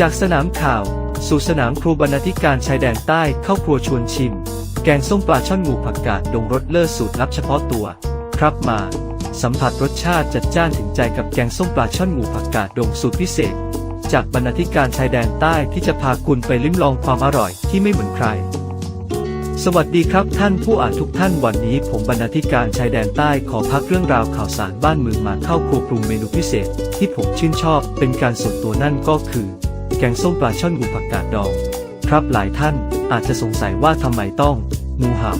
จากสนามข่าว สู่สนามครูบรรณาธิการชายแดนใต้เข้าครัวชวนชิม แกงส้มปลาช่อนงูผักกาดดงรสเลิศสูตรลับเฉพาะตัว ครับมา สัมผัสรสชาติจัดจ้านถึงใจกับแกงส้มปลาช่อนงูผักกาดดงสูตรพิเศษ จากบรรณาธิการชายแดนใต้ที่จะพาคุณไปลิ้มลองความอร่อยที่ไม่เหมือนใคร สวัสดีครับท่านผู้อ่านทุกท่านวันนี้ ผมบรรณาธิการชายแดนใต้ขอพักเรื่องราวข่าวสารบ้านเมืองมาเข้าครัวปรุงเมนูพิเศษ ที่ผมชื่นชอบเป็นการส่วนตัวนั่นก็คือ แกงส้มปลาช่อนงูผักกาดดอง ครับหลายท่านอาจจะสงสัยว่าทำไมต้องงูเห่า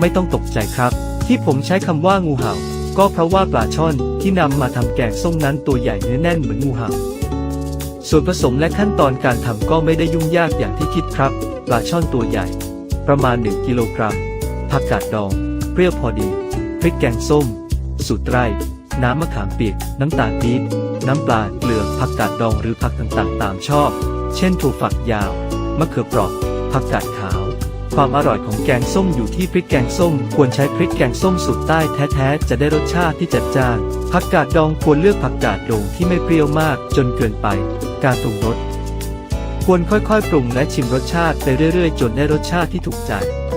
ไม่ต้องตกใจครับ ที่ผมใช้คำว่างูเห่า ก็เพราะว่าปลาช่อนที่นำมาทำแกงส้มนั้นตัวใหญ่เนื้อแน่นเหมือนงูเห่า ส่วนผสมและขั้นตอนการทำก็ไม่ได้ยุ่งยากอย่างที่คิดครับ ปลาช่อนตัวใหญ่ ประมาณ 1 กิโลกรัมผักกาดดอง เปรี้ยวพอดี พริกแกงส้ม สูตรไร่ น้ำมะขามเปียก น้ำตาลปี๊บ น้ำปลาเกลือผักกาดดองหรือผักต่างๆ ตามชอบ เช่นถั่วฝักยาว มะเขือเปราะผักกาดขาว ความอร่อยของแกงส้มอยู่ที่พริกแกงส้ม ควรใช้พริกแกงส้มสูตรใต้แท้ๆ จะได้รสชาติที่จัดจ้าน ผักกาดดองควรเลือกผักกาดดองที่ไม่เปรี้ยวมากจนเกินไป การปรุงรสควรค่อยๆ ปรุงและชิมรสชาติไปเรื่อยๆ จนได้รสชาติที่ถูกใจ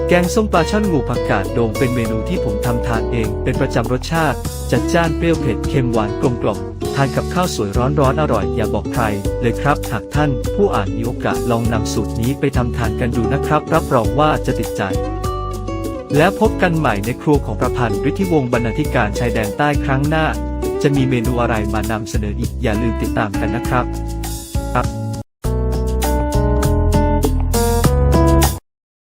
แกงส้มปลาช่อนงูผักกาดโดงเป็นเมนูที่ผมทำทานเอง เป็นประจำรสชาติ จัดจ้านเปรี้ยวเผ็ดเค็มหวานกลมกล่อมทานกับข้าวสวยร้อนๆอร่อยอย่าบอกใคร เลยครับหากท่านผู้อ่านมีโอกาสลองนำสูตรนี้ไปทำทานกันดูนะครับ รับรองว่าจะติดใจ แล้วพบกันใหม่ในครัวของประพันธ์ฤทธิวงศ์บรรณาธิการชายแดนใต้ครั้งหน้า จะมีเมนูอะไรมานำเสนออีกอย่าลืมติดตามกันนะครับครับ